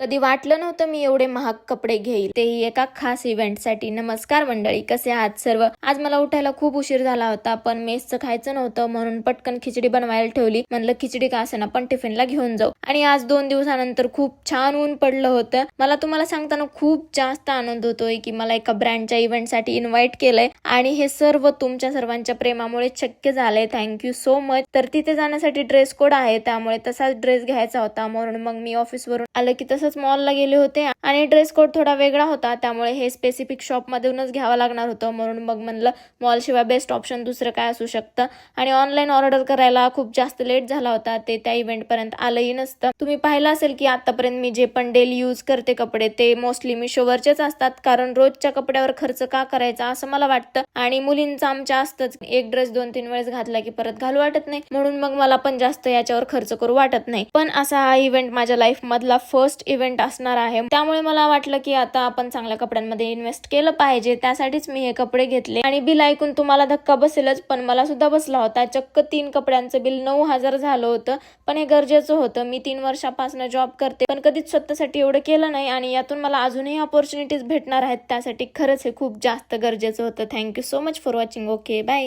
कधी वाटलं नव्हतं मी एवढे महाग कपडे घेईल. तेही एका खास इव्हेंटसाठी नमस्कार मंडळी कसे आहात सर्व? आज मला उठायला खूप उशीर झाला होता पण मेसचं खायचं नव्हतं म्हणून पटकन खिचडी बनवायला ठेवली. म्हणलं खिचडी का असेना पण टिफिनला घेऊन जाऊ. आणि आज दोन दिवसानंतर खूप छान ऊन पडलं होतं. मला तुम्हाला सांगताना खूप जास्त आनंद होतोय की मला एका ब्रँडच्या इव्हेंटसाठी इन्व्हाइट केलंय. आणि हे सर्व तुमच्या सर्वांच्या प्रेमामुळे शक्य झालंय. थँक्यू सो मच तर तिथे जाण्यासाठी ड्रेस कोड आहे त्यामुळे तसाच ड्रेस घ्यायचा होता. म्हणून मग मी ऑफिसवरून आलं की तसंच मॉलला गेले होते आणि ड्रेस कोड थोडा वेगळा होता त्यामुळे हे स्पेसिफिक शॉप मधूनच घ्यावं लागणार होतं म्हणून मग म्हणलं मॉल शिवाय बेस्ट ऑप्शन दुसरं काय असू शकतं. आणि ऑनलाईन ऑर्डर करायला खूप जास्त लेट झाला होता ते त्या इव्हेंट पर्यंत आलंही नसतं. तुम्ही पाहिलं असेल की आतापर्यंत मी जे पण डेली यूज करते कपडे ते मोस्टली मिशोवरचेच असतात कारण रोजच्या कपड्यावर खर्च का करायचा असं मला वाटतं. आणि मुलींचं आमच्या असतंच एक ड्रेस दोन तीन वेळेस घातला की परत घालू वाटत नाही. म्हणून मग मला पण जास्त याच्यावर खर्च करू वाटत नाही. पण असा हा इव्हेंट माझ्या लाईफ मधला फर्स्ट इव्हेंट असणार आहे. त्यामुळे मला वाटलं की आता आपण चांगल्या कपड्यांमध्ये इन्व्हेस्ट केलं पाहिजे. त्यासाठीच मी हे कपडे घेतले. आणि बिल ऐकून तुम्हाला धक्का बसेलच पण मला सुद्धा बसला होता. चक्क तीन कपड्यांचं बिल नऊ हजार झालं होतं. पण हे गरजेचं होतं. मी तीन वर्षापासून जॉब करते. पण कधीच स्वतःसाठी एवढं केलं नाही आणि यातून मला अजूनही ऑपॉर्च्युनिटीज भेटणार आहेत. त्यासाठी खरंच हे खूप जास्त गरजेचं होतं. Thank you so much for watching okay bye